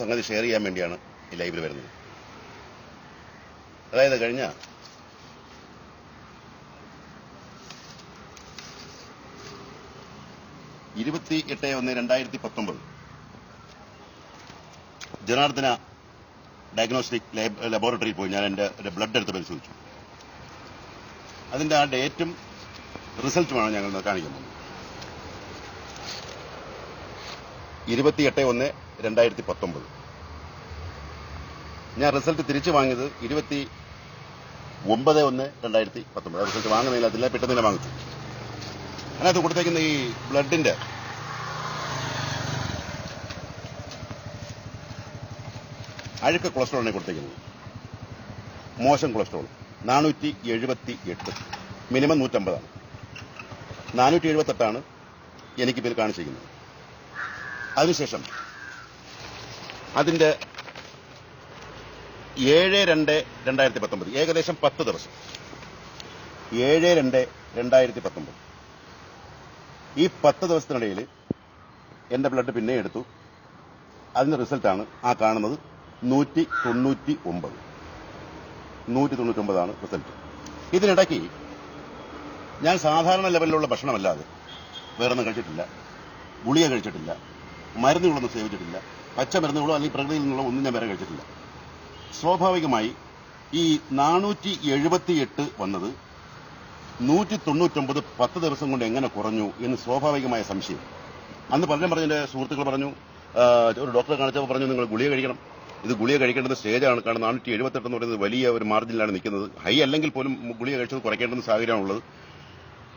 സംഗതി ഷെയർ ചെയ്യാൻ വേണ്ടിയാണ് ഈ ലൈവിൽ വരുന്നത്. അതായത് കഴിഞ്ഞ ഇരുപത്തി എട്ട് ഒന്ന് രണ്ടായിരത്തി പത്തൊമ്പത് ജനാർദ്ദന ഡയഗ്നോസ്റ്റിക് ലബോറട്ടറിയിൽ പോയി. ഞാൻ എന്റെ ബ്ലഡ് എടുത്ത് പരിശോധിച്ചു. അതിന്റെ ആ ഡേറ്റും റിസൾട്ടുമാണ് ഞങ്ങൾ കാണിക്കുന്നത്. ഇരുപത്തിയെട്ട് ഒന്ന് രണ്ടായിരത്തി പത്തൊമ്പത് ഞാൻ റിസൾട്ട് തിരിച്ചു വാങ്ങിയത് ഇരുപത്തി ഒമ്പത് ഒന്ന് രണ്ടായിരത്തി പത്തൊമ്പത് റിസൾട്ട് വാങ്ങുന്നതിൽ അതില്ല പെട്ടെന്ന് തന്നെ വാങ്ങിച്ചു. അതിനകത്ത് കൊടുത്തേക്കുന്ന ഈ ബ്ലഡിന്റെ അഴുക്ക കൊളസ്ട്രോളിനെ കൊടുത്തേക്കുന്നത്. മോശം കൊളസ്ട്രോൾ. നാനൂറ്റി എഴുപത്തി എട്ട് മിനിമം നൂറ്റമ്പതാണ്. നാനൂറ്റി എഴുപത്തെട്ടാണ് എനിക്ക് പേര് കാണിച്ചിരിക്കുന്നത്. അതിനുശേഷം അതിന്റെ ഏഴ് രണ്ട് രണ്ടായിരത്തി പത്തൊമ്പത് ഏകദേശം പത്ത് ദിവസം. ഏഴ് രണ്ട് രണ്ടായിരത്തി പത്തൊമ്പത് ഈ പത്ത് ദിവസത്തിനിടയിൽ എന്റെ ബ്ലഡ് പിന്നെ എടുത്തു. അതിന്റെ റിസൾട്ടാണ് ആ കാണുന്നത് നൂറ്റി തൊണ്ണൂറ്റി ഒമ്പത് നൂറ്റി തൊണ്ണൂറ്റി ഒമ്പതാണ് റിസൾട്ട്. ഇതിനിടയ്ക്ക് ഞാൻ സാധാരണ ലെവലിലുള്ള ഭക്ഷണമല്ലാതെ വേറൊന്നും കഴിച്ചിട്ടില്ല. ഗുളിക കഴിച്ചിട്ടില്ല. മരുന്നുകളൊന്നും സേവിച്ചിട്ടില്ല. പച്ചമരുന്നുകളോ അല്ലെങ്കിൽ പ്രകൃതിയിൽ നിന്നുള്ള ഒന്നും ഞാൻ വരെ കഴിച്ചിട്ടില്ല. സ്വാഭാവികമായി ഈ നാനൂറ്റി എഴുപത്തിയെട്ട് വന്നത് നൂറ്റി തൊണ്ണൂറ്റൊമ്പത് പത്ത് ദിവസം കൊണ്ട് എങ്ങനെ കുറഞ്ഞു എന്ന് സ്വാഭാവികമായ സംശയം. അന്ന് പലരും പറഞ്ഞു സുഹൃത്തുക്കൾ പറഞ്ഞു ഒരു ഡോക്ടറെ കാണിച്ചപ്പോൾ പറഞ്ഞു നിങ്ങൾ ഗുളിക കഴിക്കണം. ഇത് ഗുളിക കഴിക്കേണ്ടത് സ്റ്റേജാണ് കാരണം നാനൂറ്റി എഴുപത്തെട്ട് എന്ന് പറയുന്നത് വലിയ ഒരു മാർജിനിലാണ് നിൽക്കുന്നത്. ഹൈ അല്ലെങ്കിൽ പോലും ഗുളിക കഴിച്ചത് കുറയ്ക്കേണ്ടെന്ന് സാഹചര്യമാണുള്ളത്.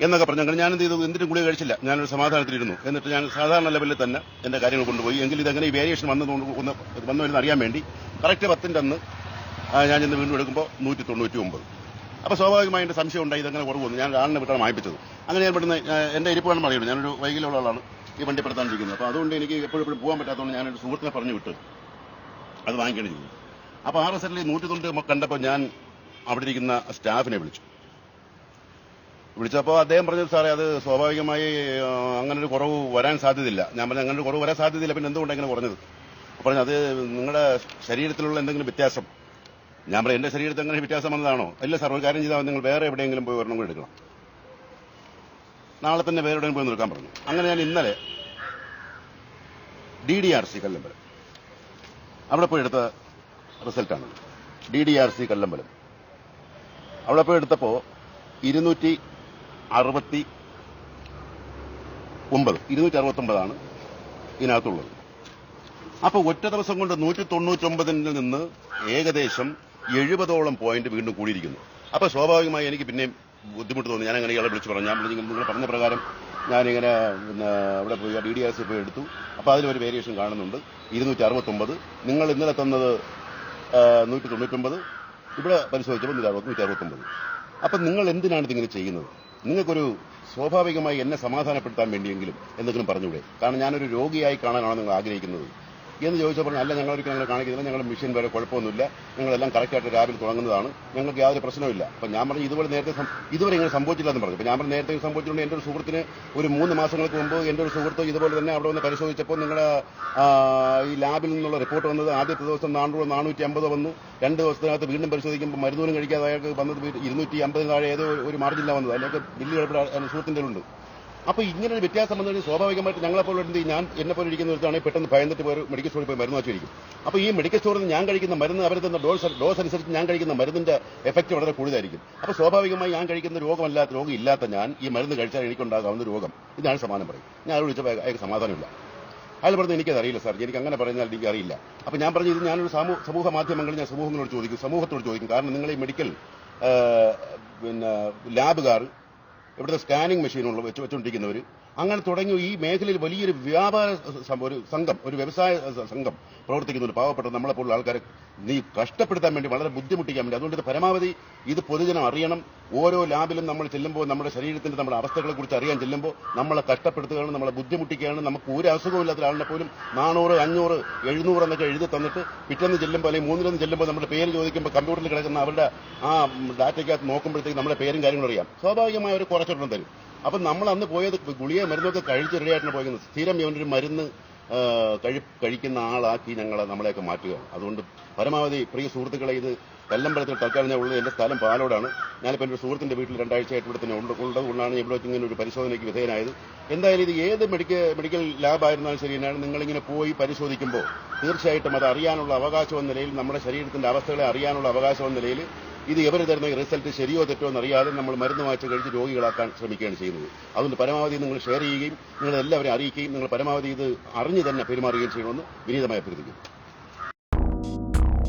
എന്നൊക്കെ പറഞ്ഞു. അങ്ങനെ ഞാൻ എന്ത് ചെയ്തു? എന്തിനും ഗുളിക കഴിച്ചില്ല. ഞാനൊരു സമാധാനത്തിലിരുന്നു. എന്നിട്ട് ഞാൻ സാധാരണ ലെവലിൽ തന്നെ എന്റെ കാര്യങ്ങൾ കൊണ്ടുപോയി. എങ്കിൽ ഇതെങ്ങനെ ഈ വേരിയേഷൻ വന്നതുകൊണ്ട് വന്നു വരുന്ന അറിയാൻ വേണ്ടി കറക്റ്റ് പത്തിന്റെ അന്ന് ഞാൻ ഇന്ന് വീണ്ടും എടുക്കുമ്പോൾ നൂറ്റി തൊണ്ണൂറ്റി ഒമ്പത് അപ്പൊ സ്വാഭാവികമായി എന്റെ സംശയം ഉണ്ടായി. ഇതങ്ങനെ കുറവ് വന്നു? ഞാൻ ആളിനെ വിട്ടാണ് വായിപ്പിച്ചത് അങ്ങനെ ഞാൻ പെട്ടെന്ന് എന്റെ എന്റെ ഇരിപ്പാണെന്ന് പറയുന്നത് ഞാനൊരു വൈകിലുള്ള ആളാണ് ഈ വണ്ടി പെടുത്താണ്ടിരിക്കുന്നത് അപ്പോൾ അതുകൊണ്ട് എനിക്ക് എപ്പോഴും എപ്പോഴും പോകാൻ പറ്റാത്തതുകൊണ്ട് ഞാനൊരു സുഹൃത്തിനെ പറഞ്ഞു വിട്ട്. അത് വാങ്ങിക്കണം ചെയ്തു അപ്പോൾ ആർ എസ് എല്ലിൽ നൂറ്റി തൊണ്ണൂറ്റി കണ്ടപ്പോൾ ഞാൻ അവിടെ ഇരിക്കുന്ന സ്റ്റാഫിനെ വിളിച്ചു. വിളിച്ചപ്പോൾ അദ്ദേഹം പറഞ്ഞു സാറേ അത് സ്വാഭാവികമായി അങ്ങനെ ഒരു കുറവ് വരാൻ സാധ്യതയില്ല. ഞാൻ പറഞ്ഞു അങ്ങനെ ഒരു കുറവ് വരാൻ സാധ്യതയില്ല. പിന്നെ എന്തുകൊണ്ട് ഇങ്ങനെ കുറഞ്ഞത്? പറഞ്ഞു അത് നിങ്ങളുടെ ശരീരത്തിലുള്ള എന്തെങ്കിലും വ്യത്യാസം. ഞാൻ പറഞ്ഞു എന്റെ ശരീരത്തിൽ അങ്ങനെ വ്യത്യാസം വന്നതാണോ? അല്ല സാർ ഒരു കാര്യം ചെയ്താൽ നിങ്ങൾ വേറെ എവിടെയെങ്കിലും പോയി ഒരെണ്ണം കൂടി എടുക്കണം. നാളെ തന്നെ വേറെ എവിടെയെങ്കിലും പോയി നിൽക്കാൻ പറഞ്ഞു. അങ്ങനെ ഞാൻ ഇന്നലെ D D R C Kallambalam അവിടെ പോയി എടുത്ത റിസൾട്ടാണ്. D D R C Kallambalam. അവിടെ പോയി എടുത്തപ്പോ ഇരുന്നൂറ്റി അറുപത്തി ഒമ്പത് ഇരുന്നൂറ്റി അറുപത്തി ഒമ്പതാണ് ഇതിനകത്തുള്ളത്. അപ്പൊ ഒറ്റ ദിവസം കൊണ്ട് നൂറ്റി തൊണ്ണൂറ്റൊമ്പതിൽ നിന്ന് ഏകദേശം എഴുപതോളം പോയിന്റ് വീണ്ടും കൂടിയിരിക്കുന്നു. അപ്പൊ സ്വാഭാവികമായി എനിക്ക് പിന്നെയും ബുദ്ധിമുട്ട് തോന്നി. ഞാൻ അങ്ങനെ ഇയാളെ വിളിച്ചു പറഞ്ഞു. ഞാൻ നിങ്ങൾ പറഞ്ഞ പ്രകാരം ഞാനിങ്ങനെ പിന്നെ അവിടെ പോയി ഡി ഡി ആർ സി പോയി എടുത്തു. അപ്പൊ അതിലൊരു വേരിയേഷൻ കാണുന്നുണ്ട്. ഇരുന്നൂറ്റി അറുപത്തൊമ്പത് നിങ്ങൾ ഇന്നലെ തന്നത് നൂറ്റി തൊണ്ണൂറ്റൊമ്പത് ഇവിടെ പരിശോധിച്ചപ്പോൾ നൂറ്റി അറുപത്തൊമ്പത് അപ്പൊ നിങ്ങൾ എന്തിനാണ് ഇതിങ്ങനെ ചെയ്യുന്നത്? നിങ്ങൾക്കൊരു സ്വാഭാവികമായി എന്നെ സമാധാനപ്പെടുത്താൻ വേണ്ടിയെങ്കിലും എന്തെങ്കിലും പറഞ്ഞൂടെ? കാരണം ഞാനൊരു രോഗിയായി കാണാനാണ് നിങ്ങൾ ആഗ്രഹിക്കുന്നത്. എന്ന് ചോദിച്ചപ്പോൾ പറഞ്ഞു, അല്ല ഞങ്ങൾ ഒരിക്കലും ഞങ്ങൾ കാണിക്കുന്നില്ല ഞങ്ങളുടെ മെഷീൻ വരെ കുഴപ്പമൊന്നുമില്ല ഞങ്ങളെല്ലാം കറക്റ്റായിട്ട് രാവിലെ തുടങ്ങുന്നതാണ് ഞങ്ങൾക്ക് യാതൊരു പ്രശ്നമില്ല അപ്പൊ ഞാൻ പറഞ്ഞു ഇതുപോലെ നേരത്തെ ഇതുവരെ ഇങ്ങനെ സംഭവിച്ചില്ല എന്ന് പറഞ്ഞു. അപ്പൊ ഞാൻ പറഞ്ഞു നേരത്തെ സംഭവിച്ചിട്ടുണ്ട് എന്റെ ഒരു സുഹൃത്തിന് ഒരു മൂന്ന് മാസങ്ങൾക്ക് മുമ്പ് എന്റെ ഒരു സുഹൃത്ത് ഇതുപോലെ തന്നെ അവിടെ വന്ന് പരിശോധിച്ചപ്പോൾ നിങ്ങളുടെ ഈ ലാബിൽ നിന്നുള്ള റിപ്പോർട്ട് വന്നത് ആദ്യത്തെ ദിവസം നാനൂറ് നാനൂറ്റി അമ്പത് വന്നു. രണ്ട് ദിവസത്തിനകത്ത് വീണ്ടും പരിശോധിക്കുമ്പോൾ മരുന്നൂരും കഴിക്കാതെ അയാൾക്ക് വന്നത് ഇരുന്നൂറ്റി അമ്പതിന് താഴെ ഏതോ ഒരു മാർജിനിലാണ് വന്നത്. അതിനൊക്കെ ബില്ല് കിടപ്പിൽ സുഹൃത്തിന്റെ ഉണ്ട് അപ്പൊ ഇങ്ങനെ ഒരു വ്യത്യാസം വന്നു കഴിഞ്ഞാൽ സ്വാഭാവികമായിട്ട് ഞങ്ങളെപ്പോൾ എന്ത്? ഞാൻ എന്നെ പോലെ ഇരിക്കുന്ന ഒരുത്താണെങ്കിൽ പെട്ടെന്ന് ഭയന്നിട്ട് പോയി മെഡിക്കൽ സ്റ്റോറിൽ പോയി മരുന്ന് വെച്ചിരിക്കും അപ്പൊ ഈ മെഡിക്കൽ സ്റ്റോറിൽ നിന്ന് ഞാൻ കഴിക്കുന്ന മരുന്ന് അവർ തന്ന ഡോസ് ഡോസ് അനുസരിച്ച് ഞാൻ കഴിക്കുന്ന മരുന്നിന്റെ എഫക്റ്റ് വളരെ കൂടുതലായിരിക്കും. അപ്പൊ സ്വാഭാവികമായി ഞാൻ കഴിക്കുന്ന രോഗമല്ലാത്ത രോഗം ഇല്ലാത്ത ഞാൻ ഈ മരുന്ന് കഴിച്ചാൽ എനിക്കുണ്ടാകാവുന്ന രോഗം. ഇതാണ് സമാനം പറയും. ഞാൻ വിളിച്ചപ്പോൾ അയാൾക്ക് സമാധാനമില്ല. അയാൾ പറഞ്ഞു എനിക്കത് അറിയില്ല സാർ. എനിക്ക് അങ്ങനെ പറഞ്ഞാൽ എനിക്ക് അറിയില്ല. അപ്പൊ ഞാൻ പറഞ്ഞു ഇത് ഞാനൊരു സമൂഹ മാധ്യമങ്ങളിൽ ഞാൻ സമൂഹങ്ങളോട് ചോദിക്കും. സമൂഹത്തോട് ചോദിക്കും. കാരണം നിങ്ങൾ ഈ മെഡിക്കൽ പിന്നെ ലാബുകാർ ഇവിടുത്തെ സ്കാനിങ് മെഷീനുള്ള വെച്ച് വെച്ചുകൊണ്ടിരിക്കുന്നവർ അങ്ങനെ തുടങ്ങി ഈ മേഖലയിൽ വലിയൊരു വ്യാപാര ഒരു സംഘം ഒരു വ്യവസായ സംഘം പ്രവർത്തിക്കുന്ന ഒരു പാവപ്പെട്ട നമ്മളെപ്പോലുള്ള ആൾക്കാരെ നീ കഷ്ടപ്പെടുത്താൻ വേണ്ടി വളരെ ബുദ്ധിമുട്ടിക്കാൻ വേണ്ടി. അതുകൊണ്ട് ഇത് പരമാവധി ഇത് പൊതുജനം അറിയണം. ഓരോ ലാബിലും നമ്മൾ ചെല്ലുമ്പോൾ നമ്മുടെ ശരീരത്തിന്റെ നമ്മുടെ അവസ്ഥകളെ കുറിച്ച് അറിയാൻ ചെല്ലുമ്പോൾ നമ്മളെ കഷ്ടപ്പെടുത്തുകയാണ് നമ്മളെ ബുദ്ധിമുട്ടിക്കുകയാണ്. നമുക്ക് ഒരു അസുഖമില്ലാത്ത ഒരാളിനെ പോലും നാനൂറ് അഞ്ഞൂറ് എഴുന്നൂറ് എന്നൊക്കെ എഴുതി തന്നിട്ട് പിറ്റേന്ന് ചെല്ലുമ്പോൾ അല്ലെങ്കിൽ മൂന്നിലൊന്ന് ചെല്ലുമ്പോൾ നമ്മുടെ പേര് ചോദിക്കുമ്പോൾ കമ്പ്യൂട്ടറിൽ കിടക്കുന്ന അവരുടെ ആ ഡാറ്റയ്ക്കകത്ത് നോക്കുമ്പോഴത്തേക്ക് നമ്മുടെ പേരും കാര്യങ്ങളും അറിയാം. സ്വാഭാവികമായ ഒരു കുറച്ചൊരെണ്ണം തരും. അപ്പം നമ്മൾ അന്ന് പോയത് ഗുളിക മരുന്നൊക്കെ കഴിച്ച് റെഡിയായിട്ടാണ് പോയത് സ്ഥിരം ഇവനൊരു മരുന്ന് കഴി കഴിക്കുന്ന ആളാക്കി ഞങ്ങളെ നമ്മളെയൊക്കെ മാറ്റുക അതുകൊണ്ട് പരമാവധി പ്രിയ സുഹൃത്തുക്കളെ ഇത് കല്ലമ്പലത്തിൽ തൽക്കാലം ഉള്ളത് എന്റെ സ്ഥലം പാലോടാണ്. ഞാനിപ്പോൾ എന്റെ സുഹൃത്തിന്റെ വീട്ടിൽ രണ്ടാഴ്ചയായിട്ട് ഇവിടെ തന്നെ ഉള്ളത് കൊണ്ടാണ് ഇവിടെ ഇങ്ങനെ ഒരു പരിശോധനയ്ക്ക് വിധേയനായത്. എന്തായാലും ഇത് ഏത് മെഡിക്കൽ മെഡിക്കൽ ലാബായിരുന്നാലും ശരി തന്നെയാണ് നിങ്ങളിങ്ങനെ പോയി പരിശോധിക്കുമ്പോൾ തീർച്ചയായിട്ടും അത് അറിയാനുള്ള അവകാശം എന്ന നിലയിൽ നമ്മുടെ ശരീരത്തിന്റെ അവസ്ഥകളെ അറിയാനുള്ള അവകാശം എന്ന നിലയിൽ ഇത് ഇവർ തരുന്ന റിസൾട്ട് ശരിയോ തെറ്റോ എന്നറിയാതെ നമ്മൾ മരുന്ന് വാങ്ങിച്ച് കഴിച്ച് രോഗികളാക്കാൻ ശ്രമിക്കുകയാണ് ചെയ്യുന്നത്. അതുകൊണ്ട് പരമാവധി നിങ്ങൾ ഷെയർ ചെയ്യുകയും നിങ്ങൾ എല്ലാവരെയും അറിയിക്കുകയും നിങ്ങൾ പരമാവധി ഇത് അറിഞ്ഞു തന്നെ പെരുമാറുകയും ചെയ്യണമെന്ന് വിനീതമായി അഭ്യർത്ഥിക്കുന്നു.